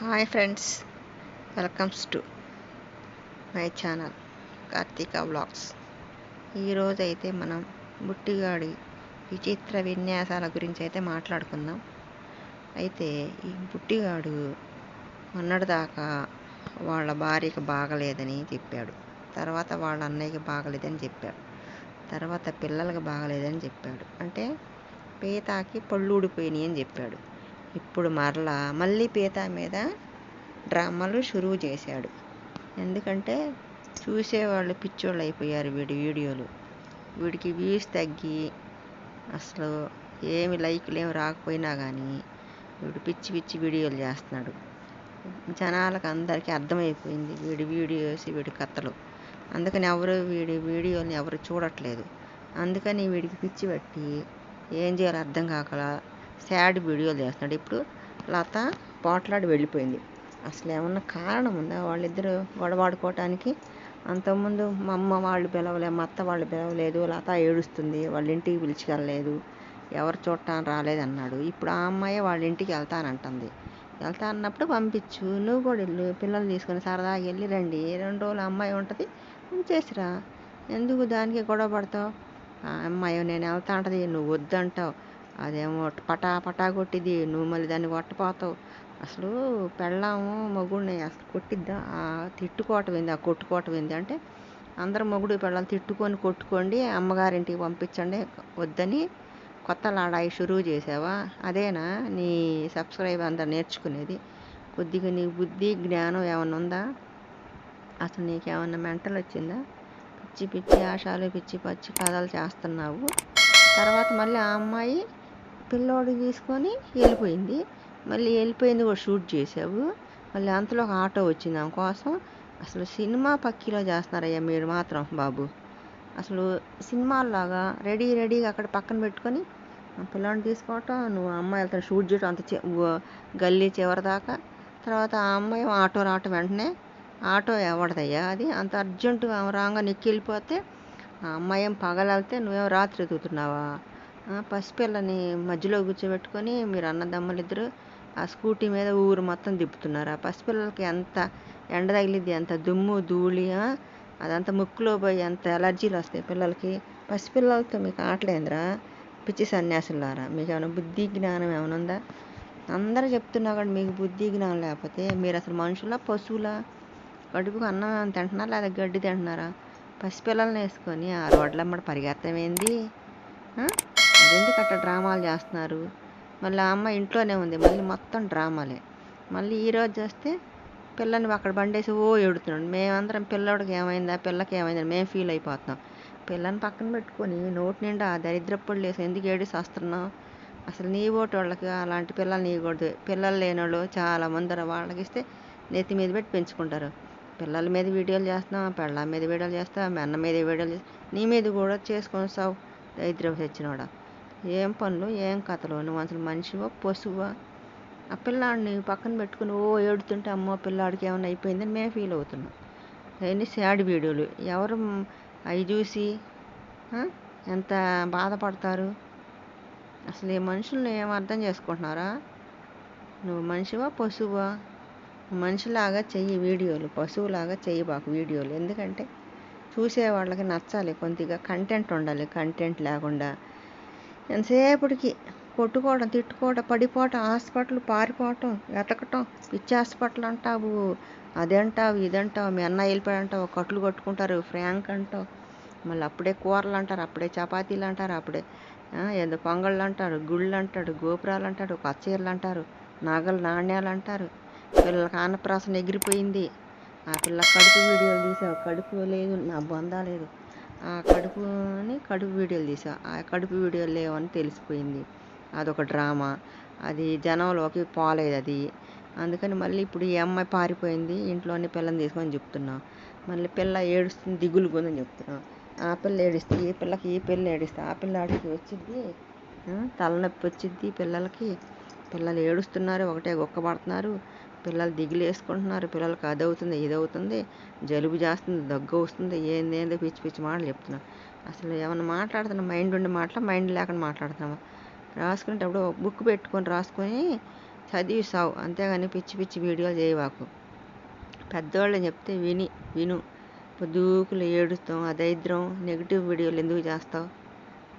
Hi friends welcomes to my channel Karthika vlogs ఈరోజు అయితే మనం బుట్టిగాడి విచిత్ర విన్యాసాల గురించి అయితే మాట్లాడుకుందాం. అయితే ఈ బుట్టిగాడు మొన్నటిదాకా వాళ్ళ భార్యకి బాగలేదని చెప్పాడు. తర్వాత వాళ్ళ అన్నయ్యకి బాగలేదని చెప్పాడు. తర్వాత పిల్లలకి బాగలేదని చెప్పాడు. అంటే పేతాకి పళ్ళు ఊడిపోయినాయి అని చెప్పాడు. ఇప్పుడు మరలా మళ్ళీ పీత మీద డ్రామాలు షురువు చేశాడు. ఎందుకంటే చూసేవాళ్ళు పిచ్చోళ్ళు అయిపోయారు వీడి వీడియోలు. వీడికి వ్యూస్ తగ్గి అసలు ఏమి లైక్లు ఏమి రాకపోయినా కానీ వీడు పిచ్చి పిచ్చి వీడియోలు చేస్తున్నాడు. జనాలకు అందరికీ అర్థమైపోయింది వీడి వీడియోస్ వీడి కథలు. అందుకని ఎవరు వీడి వీడియోని ఎవరు చూడట్లేదు. అందుకని వీడికి పిచ్చి పట్టి ఏం చేయాలో అర్థం కాకలా శాడ్ వీడియోలు చేస్తున్నాడు ఇప్పుడు లత పోట్లాడి వెళ్ళిపోయింది. అసలు ఏమన్నా కారణం ఉందా? వాళ్ళిద్దరూ గొడవాడుకోవటానికి అంతకుముందు మా అమ్మ వాళ్ళు పిలవలే మా అత్త వాళ్ళు పిలవలేదు. లత ఏడుస్తుంది వాళ్ళ ఇంటికి పిలిచికెళ్ళలేదు. ఎవరు చూడటానికి రాలేదన్నాడు ఇప్పుడు ఆ అమ్మాయి వాళ్ళ ఇంటికి వెళ్తానంటుంది. వెళ్తా అన్నప్పుడు పంపించు నువ్వు కూడా వెళ్ళు పిల్లలు తీసుకొని సరదాగా వెళ్ళి రండి. రెండు రోజులు అమ్మాయి ఉంటుంది ఉంచేసిరా. ఎందుకు దానికి గొడవ పడతావు? ఆ అమ్మాయి నేను వెళ్తా అంటది నువ్వు వద్దంటావు. అదేమో పటా పటా కొట్టిద్ది. నువ్వు మళ్ళీ దాన్ని కొట్టపోతావు. అసలు పెళ్ళాము మొగుడిని అసలు కొట్టిద్దా? తిట్టుకోవటం ఏంది? ఆ కొట్టుకోవటం ఏంది? అంటే అందరూ మొగుడు పెళ్ళాలు తిట్టుకొని కొట్టుకోండి అమ్మగారింటికి పంపించండి వద్దని కొత్త లాడాయి షురువు చేసావా? అదేనా? నీ సబ్స్క్రైబ్ అందరు నేర్చుకునేది. కొద్దిగా నీ బుద్ధి జ్ఞానం ఏమన్నా ఉందా? అసలు నీకేమన్నా మెంటల్ వచ్చిందా? పిచ్చి పిచ్చి ఆశాలు పిచ్చి పచ్చి కథలు చేస్తున్నావు. తర్వాత మళ్ళీ ఆ అమ్మాయి పిల్లోడు తీసుకొని వెళ్ళిపోయింది. మళ్ళీ వెళ్ళిపోయింది కూడా షూట్ చేసావు. మళ్ళీ అంతలో ఒక ఆటో వచ్చింది ఆమె కోసం. అసలు సినిమా పక్కిలో చేస్తున్నారయ్యా మీరు మాత్రం బాబు. అసలు సినిమాల్లాగా రెడీ రెడీగా అక్కడ పక్కన పెట్టుకొని ఆ తీసుకోవటం నువ్వు అమ్మాయి వెళ్తాను షూట్ చేయటం అంత గల్లీ చివరి దాకా. తర్వాత ఆ అమ్మాయి ఆటో రావటం వెంటనే ఆటో ఎవడదయ్యా అది? అంత అర్జెంటుగా రాగా నెక్కి వెళ్ళిపోతే ఆ అమ్మాయి ఏం పగలెళ్తే నువ్వేం రాత్రి ఎదుగుతున్నావా? పసిపిల్లని మధ్యలో కూర్చోబెట్టుకొని మీరు అన్నదమ్ములు ఇద్దరు ఆ స్కూటీ మీద ఊరు మొత్తం తిప్పుతున్నారు. ఆ పసిపిల్లలకి ఎంత ఎండ తగిలిద్ది ఎంత దుమ్ము ధూళి అదంతా ముక్కులో పోయి ఎంత ఎలర్జీలు వస్తాయి పిల్లలకి. పసిపిల్లలతో మీకు ఆటలేంద్రా పిచ్చి సన్యాసులారా మీకు ఏమైనా బుద్ధి జ్ఞానం ఏమైనా ఉందా? అందరూ చెప్తున్నా కూడా మీకు బుద్ధి జ్ఞానం లేకపోతే మీరు అసలు మనుషులా పశువులా? కడుపుకు అన్నం ఏమైనా తింటున్నారా లేదా గడ్డి తింటున్నారా? పసిపిల్లల్ని వేసుకొని ఆ రోడ్లమ్మడి పరిగెత్తమేంది ఏంది అట్లా డ్రామాలు చేస్తున్నారు? మళ్ళీ ఆ అమ్మ ఇంట్లోనే ఉంది. మళ్ళీ మొత్తం డ్రామాలే. మళ్ళీ ఈరోజు చేస్తే పిల్లని అక్కడ బండేసి ఓ ఎడుతున్నాడు మేమందరం పిల్లోడికి ఏమైందా? పిల్లకి ఏమైందా? మేము ఫీల్ అయిపోతున్నాం. పిల్లని పక్కన పెట్టుకొని నోటి నిండా దరిద్రప్పుడు లేసి ఎందుకు ఏడిసి వస్తున్నావు? అసలు నీ ఓటు వాళ్ళకి అలాంటి పిల్లల్ని ఇవ్వకూడదు పిల్లలు లేని వాళ్ళు చాలా మంది వాళ్ళకి ఇస్తే నెత్తి మీద పెట్టి పెంచుకుంటారు. పిల్లల మీద వీడియోలు చేస్తున్నావు? పిల్లల మీద వీడియోలు చేస్తావు? మీ అన్న మీద వీడియోలు చేస్తావు నీ మీద కూడా చేసుకొని సావు దరిద్రం తెచ్చినవాడా ఏం పనులు ఏం కథలు? నువ్వు అసలు మనిషివా పశువా? ఆ పిల్లాడిని పక్కన పెట్టుకుని ఓ ఏడుతుంటే అమ్మో పిల్లాడికి ఏమైనా అయిపోయిందని మేము ఫీల్ అవుతున్నాం. అవన్నీ శాడ్ వీడియోలు. ఎవరు అవి చూసి ఎంత బాధపడతారు? అసలు ఈ మనుషుల్ని ఏం అర్థం చేసుకుంటున్నారా? నువ్వు మనిషివా పశువా? మనిషిలాగా చెయ్యి వీడియోలు పశువులాగా చెయ్యి బాకు వీడియోలు. ఎందుకంటే చూసే వాళ్ళకి నచ్చాలి కొద్దిగా కంటెంట్ ఉండాలి కంటెంట్ లేకుండా. ఎంతసేపటికి కొట్టుకోవడం తిట్టుకోవడం పడిపోవటం హాస్పిటల్ పారిపోవటం వెతకటం పిచ్చి హాస్పిటల్ అంటావు అదంటావు ఇదంటావు మీ అన్న వెళ్ళిపోయాడంటావు కట్లు కొట్టుకుంటారు ఫ్రాంక్ అంటావు. మళ్ళీ అప్పుడే కూరలు అంటారు అప్పుడే చపాతీలు అంటారు అప్పుడే ఏదో పొంగళ్ళు అంటారు గుళ్ళు అంటాడు గోపురాలు అంటాడు కచ్చీరలు అంటారు నగలు నాణ్యాలు అంటారు. పిల్లలకి అన్నప్రాసన ఎగిరిపోయింది. ఆ పిల్ల కడుపు వీడియోలు తీసావు కడుపు లేదు నా బంధాలేదు లేదు. కడుపుని కడుపు వీడియోలు తీసా. ఆ కడుపు వీడియోలు లేవని తెలిసిపోయింది. అదొక డ్రామా. అది జనంలోకి పోలేదు అది. అందుకని మళ్ళీ ఇప్పుడు ఈ అమ్మాయి పారిపోయింది. ఇంట్లోనే పిల్లని తీసుకొని చెప్తున్నాం. మళ్ళీ పిల్ల ఏడుస్తుంది దిగులు కొందని చెప్తున్నా. ఆ పిల్ల ఏడిస్తే ఈ పిల్లకి ఈ పిల్ల ఏడిస్తే ఆ పిల్ల ఆడికి వచ్చింది తలనొప్పి వచ్చిద్ది పిల్లలకి. పిల్లలు ఏడుస్తున్నారు ఒకటే గొక్కబడుతున్నారు. పిల్లలు దిగులు వేసుకుంటున్నారు పిల్లలకి అది అవుతుంది ఇది అవుతుంది జలుబు చేస్తుంది దగ్గు వస్తుంది ఏంది ఏందో పిచ్చి పిచ్చి మాటలు చెప్తున్నారు. అసలు ఏమైనా మాట్లాడుతున్నాం మైండ్ ఉండి మాటల మైండ్ లేకుండా మాట్లాడుతున్నాము? రాసుకునేటప్పుడు బుక్ పెట్టుకొని రాసుకొని చదివి సావు. అంతేగాని పిచ్చి పిచ్చి వీడియోలు చేయవాకు. పెద్దవాళ్ళు చెప్తే విని విను. దూకులు ఏడుస్తాం ఆ దరిద్రం నెగిటివ్ వీడియోలు ఎందుకు చేస్తావు?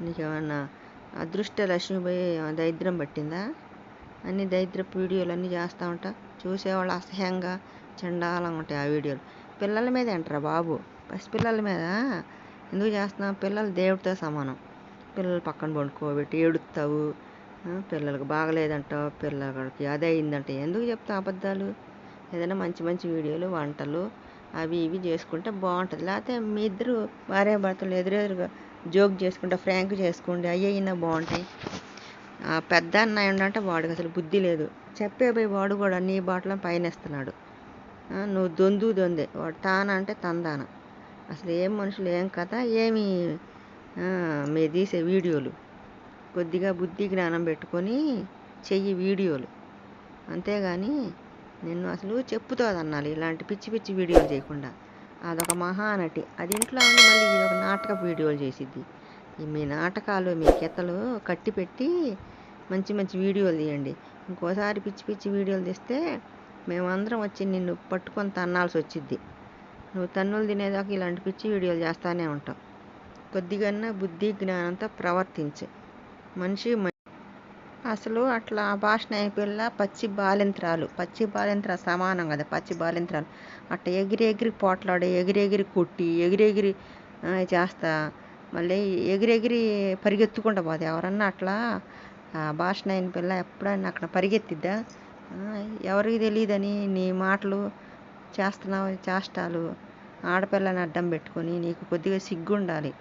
నీకేమన్నా అదృష్ట లక్ష్మిపోయి దరిద్రం పట్టిందా? అన్ని దరిద్రపు వీడియోలు అన్నీ చేస్తూ ఉంటా. చూసేవాళ్ళు అసహ్యంగా చండాలంగా ఉంటాయి ఆ వీడియోలు. పిల్లల మీద అంటారా బాబు? పసిపిల్లల మీద? ఎందుకు చేస్తున్నావు? పిల్లలు దేవుడితో సమానం. పిల్లలు పక్కన పండుకోబెట్టి ఏడుస్తావు పిల్లలకు బాగలేదంటావు. పిల్లలకి అదే అయిందంట ఎందుకు చెప్తావు అబద్ధాలు? ఏదైనా మంచి మంచి వీడియోలు వంటలు అవి ఇవి చేసుకుంటే బాగుంటుంది. లేకపోతే మీ ఇద్దరు భార్యాభర్తలు ఎదురెదురుగా జోక్ చేసుకుంటే ఫ్రాంక్ చేసుకోండి అయ్యే బాగుంటాయి. పెద్ద అన్నయ్య ఉండంటే వాడికి అసలు బుద్ధి లేదు. చెప్పే పోయి వాడు కూడా నీ బాటలో పైన ఇస్తున్నాడు నువ్వు దొందు దొందే. వాడు తాన అంటే తందాన అసలు ఏం మనుషులు ఏం కథ ఏమి మీరు తీసే వీడియోలు. కొద్దిగా బుద్ధి జ్ఞానం పెట్టుకొని చెయ్యి వీడియోలు. అంతేగాని నిన్ను అసలు చెప్పుతోదన్నాలి అన్నాలి ఇలాంటి పిచ్చి పిచ్చి వీడియోలు చేయకుండా. అదొక మహానటి. అది ఇంట్లో ఉండి మళ్ళీ ఇది ఒక నాటక వీడియోలు చేసిద్ది. మీ నాటకాలు మీ కథలు కట్టి పెట్టి మంచి మంచి వీడియోలు తీయండి. ఇంకోసారి పిచ్చి పిచ్చి వీడియోలు తీస్తే మేమందరం వచ్చి నిన్ను పట్టుకొని తన్నాల్సి వచ్చిద్ది. నువ్వు తన్నులు తినేదాకా ఇలాంటి పిచ్చి వీడియోలు చేస్తానే ఉంటావు. కొద్దిగా బుద్ధి జ్ఞానంతో ప్రవర్తించు. మనిషి మ- అసలు అట్లా భాషణ పిల్ల పచ్చి బాలింత్రాలు పచ్చి బాలింత్ర సమానం కదా పచ్చి బాలింత్రాలు. అట్లా ఎగిరి ఎగిరి పోట్లాడి ఎగిరి ఎగిరి కొట్టి ఎగిరి ఎగిరి చేస్తా. మళ్ళీ ఎగిరి ఎగిరి పరిగెత్తుకుంటా పోతే ఎవరన్నా అట్లా ఆ అయిన పిల్ల ఎప్పుడైనా అక్కడ పరిగెత్తిద్దా? ఎవరికి తెలియదని నీ మాటలు చేస్తున్నావు చేష్టాలు. ఆడపిల్లని అడ్డం పెట్టుకొని నీకు కొద్దిగా సిగ్గుండాలి.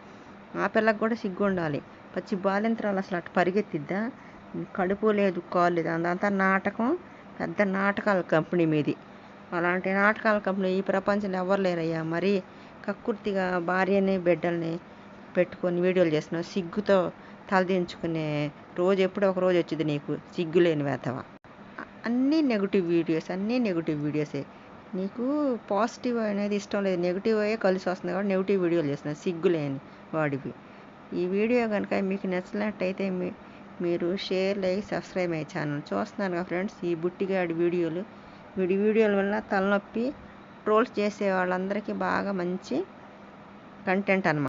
ఆ పిల్లకు కూడా సిగ్గుండాలి. పచ్చి బాలింతరాలు అసలు అటు పరిగెత్తిద్దా? కడుపు లేదు కాలు లేదు. అదంతా నాటకం పెద్ద నాటకాల కంపెనీ మీది. అలాంటి నాటకాల కంపెనీ ఈ ప్రపంచంలో ఎవరు లేరయ్యా? మరి కక్కుర్తిగా భార్యని బిడ్డల్ని పెట్టుకొని వీడియోలు చేస్తున్నావు. సిగ్గుతో తలదించుకునే రోజు ఎప్పుడో ఒక రోజు వచ్చింది నీకు. సిగ్గు లేని వేతవ అన్నీ నెగిటివ్ వీడియోస్ అన్నీ నెగిటివ్ వీడియోసే. నీకు పాజిటివ్ అనేది ఇష్టం లేదు. నెగిటివ్ అయ్యే కలిసి వస్తుంది కాబట్టి నెగిటివ్ వీడియోలు చేస్తున్నావు. సిగ్గు లేని వాడివి. ఈ వీడియో కనుక మీకు నచ్చినట్టయితే మీ మీరు షేర్ లైక్ సబ్స్క్రైబ్ అయ్యే ఛానల్. చూస్తున్నారు కదా ఫ్రెండ్స్ ఈ బుట్టిగాడి వీడియోలు. వీడి వీడియోల వల్ల తలనొప్పి ట్రోల్స్ చేసే వాళ్ళందరికీ బాగా మంచి కంటెంట్ అనమాట